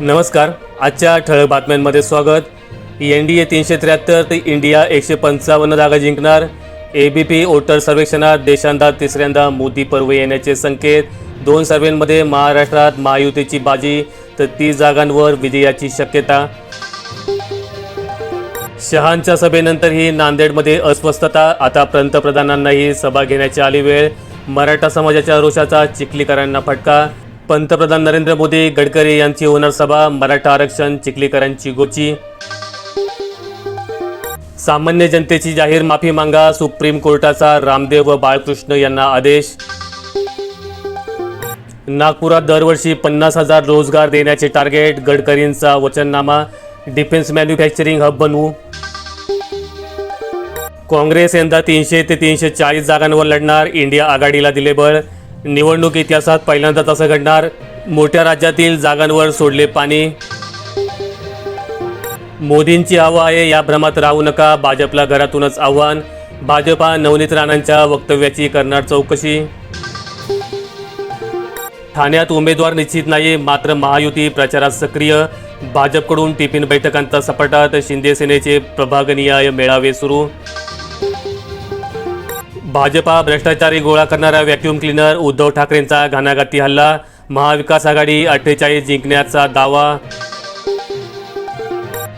नमस्कार आजच्या ठळक बातम्यांमध्ये स्वागत. एन डी ए तीनशे त्र्याहत्तर ते इंडिया एकशे पंचावन्न जागा जिंकणार. ए बी पी वोटर सर्वेक्षणात देशांदा तिसऱ्यांदा मोदी पर्व येण्याचे संकेत. दोन सर्वेमध्ये महाराष्ट्रात महायुतीची बाजी तर तीस जागांवर विजयाची शक्यता. शहांच्या सभेनंतरही नांदेडमध्ये अस्वस्थता आता पंतप्रधानांनाही सभा घेण्याची आली वेळ. मराठा समाजाच्या रोषाचा चिखलीकरांना फटका. पंतप्रधान नरेंद्र मोदी गडकरी यांची होणार सभा मराठा आरक्षण चिखलीकरांची गोची. सामान्य जनतेची जाहीर माफी मागा सुप्रीम कोर्टाचा रामदेव व बाळकृष्ण यांना आदेश. नागपुरात दरवर्षी पन्नास हजार रोजगार देण्याचे टार्गेट गडकरींचा वचननामा डिफेन्स मॅन्युफॅक्चरिंग हब बनवू. काँग्रेस यंदा तीनशे ते तीनशे चाळीस जागांवर लढणार इंडिया आघाडीला दिले बळ निवडणूक इतिहासात पहिल्यांदाच असं घडणार. मोठ्या राज्यातील जागांवर सोडले पाणी. मोदींची हवा आहे या भ्रमात राहू नका. भाजपला घरातूनच आव्हान. भाजपा नवनीत राणांच्या वक्तव्याची करणार चौकशी. ठाण्यात उमेदवार निश्चित नाही मात्र महायुती प्रचारात सक्रिय. भाजपकडून टिफिन बैठकांचा सपाटा तर शिंदे सेनेचे प्रभागनिहाय मेळावे सुरू. भाजपा भ्रष्टाचारी गोळा करणारा व्हॅक्युम क्लीनर उद्धव ठाकरेंचा घाणाघाती हल्ला महाविकास आघाडी अठ्ठेचाळीस जिंकण्याचा दावा.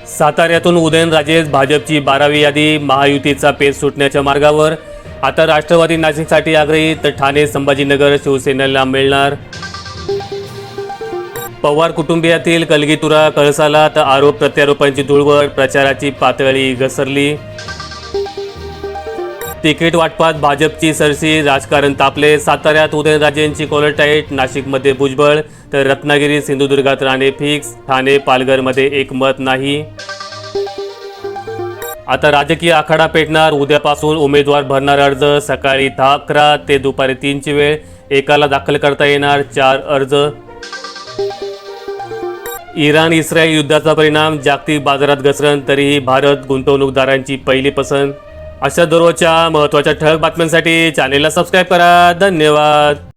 साताऱ्यातून उदयनराजेच भाजपची बारावी यादी महायुतीचा पेच सुटण्याच्या मार्गावर. आता राष्ट्रवादी नाशिकसाठी आग्रही तर ठाणे संभाजीनगर शिवसेनेला मिळणार. पवार कुटुंबियातील कलगीतुरा कळसाला तर आरोप प्रत्यारोपांची धुळवड प्रचाराची पातळी घसरली. तिकीट वाटपात भाजपची सरशी राजकारण तापले. साताऱ्यात उदयनराजेंची कॉलर टाईट नाशिकमध्ये भुजबळ तर रत्नागिरी सिंधुदुर्गात राणे फिक्स ठाणे पालघरमध्ये एकमत नाही. आता राजकीय आखाडा पेटणार उद्यापासून उमेदवार भरणार अर्ज सकाळी दहा अकरा ते दुपारी तीनची वेळ एकाला दाखल करता येणार चार अर्ज. इराण इस्रायल युद्धाचा परिणाम जागतिक बाजारात घसरण तरीही भारत गुंतवणूकदारांची पहिली पसंत. अशा दररोजच्या महत्त्वाच्या ठळक बातम्यांसाठी चॅनेलला सबस्क्राईब करा. धन्यवाद.